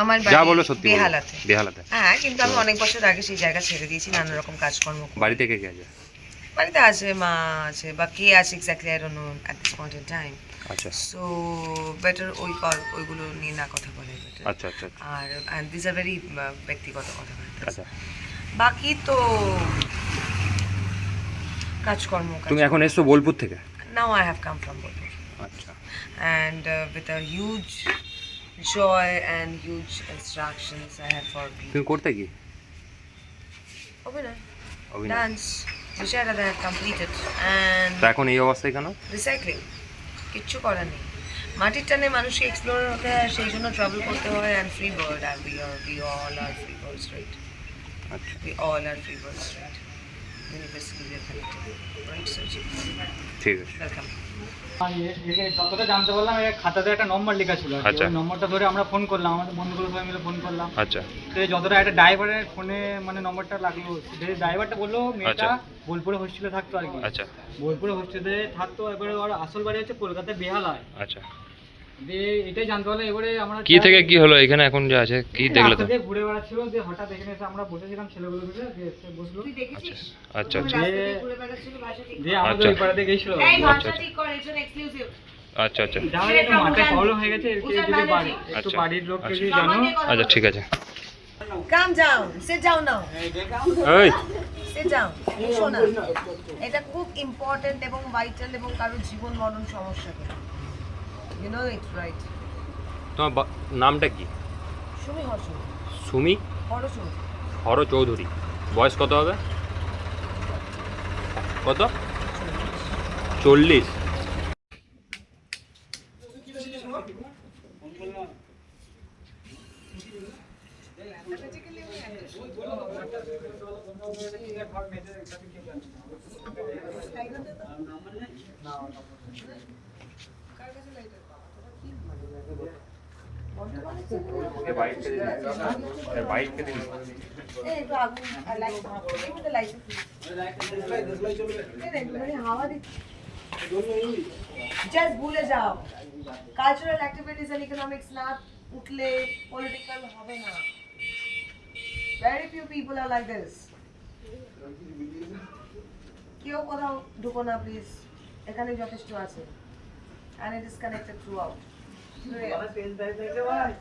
আমার যা বলো সত্যি বেহালাতে। বেহালাতে। হ্যাঁ কিন্তু আমি অনেক বছর আগে সেই জায়গা ছেড়ে দিয়েছি নানা রকম কাজকর্ম বাড়ি থেকে কে আছে? বাড়িতে আছে মা আছে বা কে আছে exactly I don't know at this point in time আচ্ছা। সো বেটার ওই ওইগুলো নিয়ে না কথা বলে। আচ্ছা আচ্ছা আচ্ছা, আর অ্যান্ড দিস আর ভেরি ব্যক্তিগত কথা আচ্ছা। বাকি তো কাজকর্ম তুমি এখন এসছো বোলপুর থেকে? Now I have come from Bolpur. আচ্ছা। Uh, with a huge joy and huge instructions I had for people. তুমি করতে কি? অভিনয় dance, Vishara that I have completed and তা এখন এই অবস্থায় কেন recycling. কিচ্ছু করার নেই। মাটির টানে মানুষকে এক্সপ্লোর হতে হয় সেই জন্য ট্রাভেল করতে হয় and free bird are we are we all are free birds right আচ্ছা। We all are free birds right ঠিক আছে। ওয়েলকাম আর এ- এ- যতটা জানতে পারলাম খাতাতে একটা নম্বর লেখা ছিল আচ্ছা। নম্বরটা ধরে আমরা ফোন করলাম আমাদের বন্ধুগুলো সবাই মিলে ফোন করলাম। আচ্ছা। তো যতটা একটা ড্রাইভারের ফোনে মানে নম্বরটা লাগল যে ড্রাইভারটা বলল মেয়েটা আচ্ছা। বোলপুরে হোস্টেলে থাকতো আর কি। আচ্ছা। বোলপুরে হোস্টেলে থাকতো এবারে ওর আসল বাড়ি হচ্ছে কলকাতায় বেহালায়। আচ্ছা। এটাই জানতে পারলাম এবারে আমরা কি থেকে কি হলো? এখানে এখন যা আছে কি দেখলে তো? ঘুরে বেড়াচ্ছিল যে হঠাৎ এখানে এসে আমরা বসেছিলাম ছেলেগুলো মিলে দিয়ে এসে বসল। আচ্ছা আচ্ছা। আমাদের আচ্ছা। ওই পাড়াতে গেছিল আচ্ছা আচ্ছা। আচ্ছা মাথায় প্রবলেম হয়ে গেছে যদি বাড়ি একটু আচ্ছা। বাড়ির লোককে আচ্ছা। যদি জানো। আচ্ছা ঠিক আছে। now. এই। Sit down. শোনা এটা খুব ইম্পর্টেন্ট এবং ভাইটাল এবং কারও জীবন মরণ সমস্যা ইউ নো ইট রাইট তোমার বা- নামটা কি? সুমি হর্ষ সুমি? হর চৌধুরী। বয়স কত হবে? কত? চল্লিশ। এই একটু আগুন জাস্ট ভুলে যাও। কালচারাল অ্যাক্টিভিটিস এন্ড ইকোনমিক্স না উঠলে পলিটিক্যাল হবে না। Very few people are like this কেউ কোথাও ঢুকো না প্লিজ এখানে যথেষ্ট আছে। And it is connected throughout 对。